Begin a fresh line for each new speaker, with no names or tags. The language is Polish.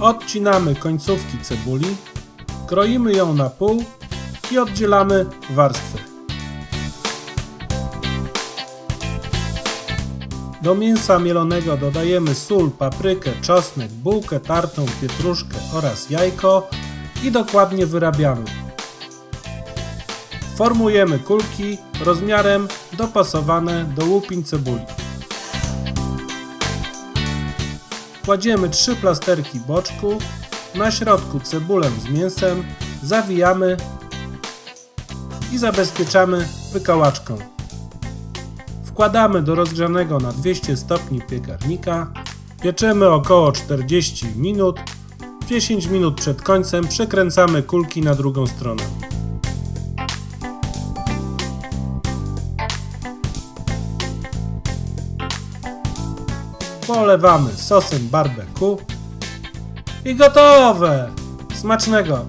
Odcinamy końcówki cebuli, kroimy ją na pół i oddzielamy warstwy. Do mięsa mielonego dodajemy sól, paprykę, czosnek, bułkę tartą, pietruszkę oraz jajko i dokładnie wyrabiamy. Formujemy kulki rozmiarem dopasowane do łupin cebuli. Kładziemy trzy plasterki boczku, na środku cebulę z mięsem, zawijamy i zabezpieczamy wykałaczką. Wkładamy do rozgrzanego na 200 stopni piekarnika. Pieczemy około 40 minut. 10 minut przed końcem przekręcamy kulki na drugą stronę. Polewamy sosem barbecue i gotowe! Smacznego!